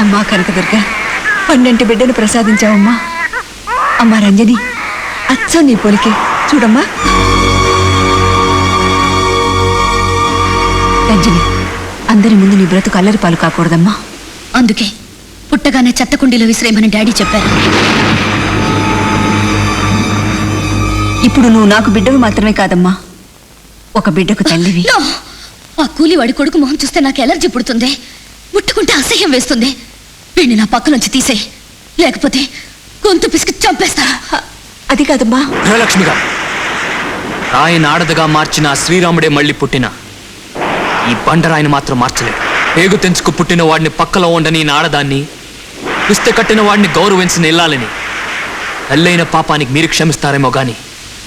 అమ్మా కనకదుర్గ పన్నెంటి బిడ్డను ప్రసాదించావమ్మా. అమ్మా రంజని అచ్చం నీ పోలికే. చూడమ్మా. రంజని అందరి ముందు నీ బ్రతుకు అల్లరి పాలు కాకూడదమ్మా. అందుకే పుట్టగానే చెత్త కుండీలో విసిరేయమని డాడీ చెప్పారు. ఇప్పుడు నువ్వు నాకు బిడ్డవి మాత్రమే కాదమ్మా. ఒక బిడ్డకు తల్లివి! ఆ కూలివాడి కొడుకు మొహం చూస్తే నాకు ఎలర్జీ పుడుతుంది. ముట్టుకుంటే అసహ్యం వేస్తుంది. వీడిని నా పక్కనుంచి తీసేయ్ లేకపోతే గొంతు పిసికి చంపేస్తా. అది కాదమ్మా. గృహలక్ష్మి గారు రాయని ఆడదగా మార్చిన శ్రీరాముడే మళ్ళీ పుట్టిన. ఈ బండరాయిని మాత్రం మార్చలేడు పేగు తెంచుకు పుట్టిన వాడిని పక్కలో ఉండని ఈ ఆడదాన్ని పిస్తే కట్టిన వాడిని గౌరవించిన ఇల్లాలని. తల్లైన పాపానికి మీరు క్షమిస్తారేమో గాని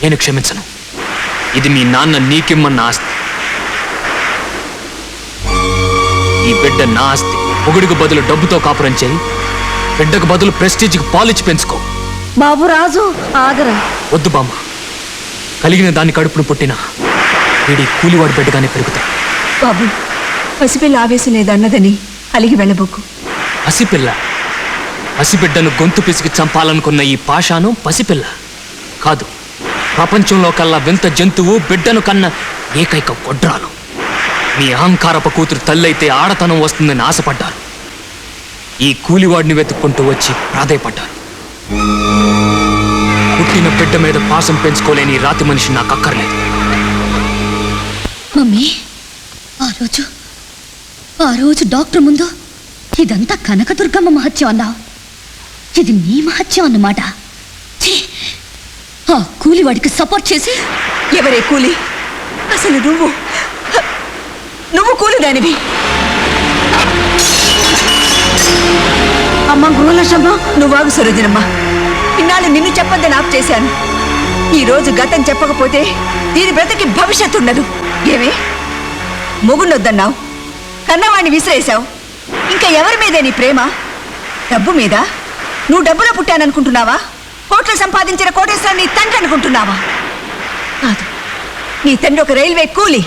నేను క్షమించను. ఇది మీ నాన్న నీకిమ్మన్న ఆస్తి. ఈ బిడ్డ నా ఆస్తి. పొగుడికి బదులు డబ్బుతో కాపురం చేయి. బిడ్డకు బదులు ప్రెస్టీజ్కి పాలిచ్చి పెంచుకో. బాబు రాజు ఆగరా. వద్దు బామ్మ. కలిగిన దాన్ని కడుపును పుట్టిన వీడి కూలివాడి బిడ్డగానే పెరుగుతాడు. బాబు పసిపిల్ల ఆవేశం లేదన్నదని అలిగి వెళ్ళబోకు. పసిపిల్ల. పసిబిడ్డను గొంతు పిసికి చంపాలనుకున్న ఈ పాషాను పసిపిల్ల. కాదు ప్రపంచంలో కల్లా వింత జంతువు బిడ్డను కన్న ఏకైక గొడ్రాలు. మీ అహంకారపు కూతురు తల్లైతే ఆడతనం వస్తుందని ఆశపడ్డారు. ఈ కూలివాడిని వెతుక్కుంటూ వచ్చి ప్రాధాయపడ్డారు. పుట్టిన బిడ్డ మీద పాసం పెంచుకోలేని రాతి మనిషి నాకు అక్కర్లేదు. మమ్మీ ఆ రోజు ఆ రోజు డాక్టర్ ముందు ఇదంతా కనకదుర్గమ్మ మహత్యం అన్నావు. ఇది నీ మహత్యం అన్నమాట. ఛీ! ఆ కూలివాడికి సపోర్ట్ చేసి ఎవరే కూలి? అసలు నువ్వు నువ్వు కూలిదానివి. అమ్మ గృహలక్ష్మ నువ్వు ఆగు సరోజనమ్మ. ఇన్నాళ్ళు నిన్ను చెప్పొద్దని ఆప్ చేశాను. ఈ రోజు గతం చెప్పకపోతే దీని బ్రతికి భవిష్యత్తు ఉండదు. ఏమే? మొగున్నొద్దన్నావు కన్నవాణ్ణి విసిరేశావు. ఇంకా ఎవరి మీదే నీ ప్రేమ? డబ్బు మీద? నువ్వు డబ్బులో పుట్టాననుకుంటున్నావా? కోట్లు సంపాదించిన కోటేశ్వరం నీ తండ్రి అనుకుంటున్నావా? కాదు. నీ తండ్రి ఒక రైల్వే కూలి.